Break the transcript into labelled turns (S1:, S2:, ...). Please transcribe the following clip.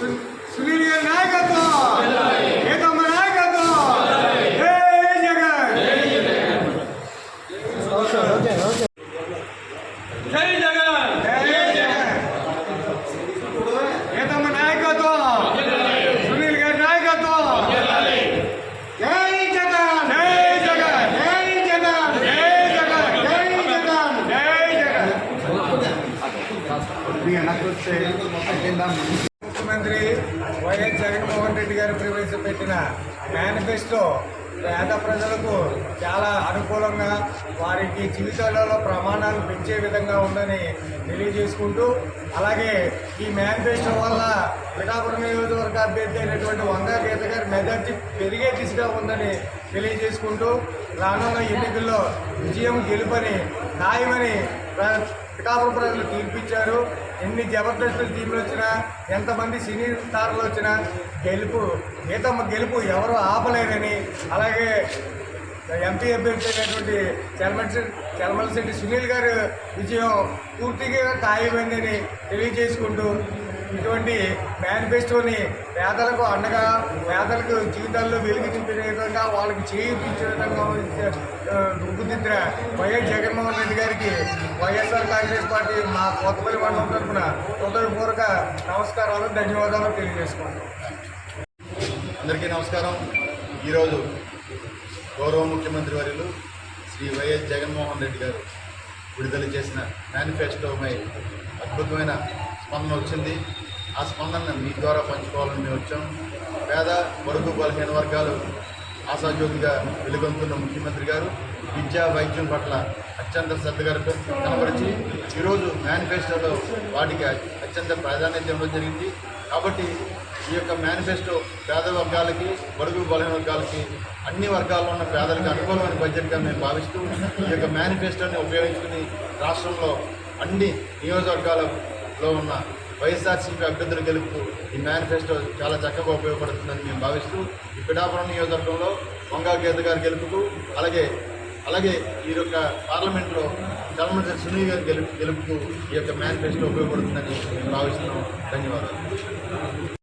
S1: సు- సునీల్ గారి నాయకత్వం! ఏకమ్మ నాయకత్వం! జగన్!
S2: జై జగన్!
S1: జై నాయకత్వం! సునీల్ గారి నాయకత్వం! జై జగన్! జై జగన్! జై జగన్! జై జగన్! జై జగన్! జై జగన్! ముఖ్యమంత్రి వైఎస్ జగన్మోహన్ రెడ్డి గారు ప్రవేశపెట్టిన మేనిఫెస్టో పేద ప్రజలకు చాలా అనుకూలంగా వారికి జీవితాలలో ప్రమాణాలు పెంచే విధంగా ఉందని తెలియజేసుకుంటూ అలాగే ఈ మేనిఫెస్టో వల్ల పిఠాపురం నియోజకవర్గ అభ్యర్థి అయినటువంటి వంగా గీత గారి మెజార్టీ పెరిగే దిశగా ఉందని తెలియజేసుకుంటూ రానున్న ఎన్నికల్లో విజయం గెలుపని ఖాయమని పిఠాపురం ప్రజలు తీర్పిచ్చారు. ఎన్ని జబర్దస్త్ టీంలు వచ్చినా ఎంతమంది సినీ స్టార్లు వచ్చినా గెలుపు గీతమ్మ గెలుపు ఎవరు ఆపలేరని అలాగే ఎంపీ అభ్యర్థి అయినటువంటి చలమల్ శెట్టి సునీల్ గారు విజయం పూర్తిగా ఖాయమైందని తెలియజేసుకుంటూ ఇటువంటి మేనిఫెస్టోని పేదలకు అండగా పేదలకు జీవితాల్లో వెలుగు చూపించే విధంగా వాళ్ళకి చేయించే విధంగా రూపుదిద్దిన వైఎస్ జగన్మోహన్ రెడ్డి గారికి వైఎస్ఆర్ కాంగ్రెస్ పార్టీ మా కొత్తపల్లి మండలం తరఫున హృదయపూర్వక నమస్కారాలు ధన్యవాదాలు తెలియజేసుకుంటాం
S3: అందరికీ నమస్కారం. ఈరోజు గౌరవ ముఖ్యమంత్రి వర్యులు శ్రీ వైఎస్ జగన్మోహన్ రెడ్డి గారు విడుదల చేసిన మేనిఫెస్టోపై అద్భుతమైన స్పందన వచ్చింది. ఆ స్పందన మీ ద్వారా పంచుకోవాలని మేము వచ్చాం. పేద వరకు బలహీన వర్గాలు ఆశాజ్యోతిగా వెలుగొందుతున్న ముఖ్యమంత్రి గారు విద్యా వైద్యం పట్ల అత్యంత శ్రద్ధ గారు కనబరిచి ఈరోజు మేనిఫెస్టోలో వాటికి అత్యంత ప్రాధాన్యత ఇవ్వడం జరిగింది. కాబట్టి ఈ యొక్క మేనిఫెస్టో పేద వర్గాలకి బడుగు బలహీన వర్గాలకి అన్ని వర్గాల్లో ఉన్న పేదలకు అనుకూలమైన బడ్జెట్గా మేము భావిస్తూ ఈ యొక్క మేనిఫెస్టోని ఉపయోగించుకుని రాష్ట్రంలో అన్ని లో ఉన్న వైఎస్ఆర్సీపీ అభ్యర్థుల గెలుపు ఈ మేనిఫెస్టో చాలా చక్కగా ఉపయోగపడుతుందని మేము భావిస్తూ ఈ పిఠాపురం నియోజకవర్గంలో వంగా గీత గారి గెలుపుకు అలాగే అలాగే ఈ యొక్క పార్లమెంట్లో చలమంత్రి సునీల్ గారి గెలుపు గెలుపుకు ఈ యొక్క మేనిఫెస్టో ఉపయోగపడుతుందని మేము భావిస్తున్నాం. ధన్యవాదాలు.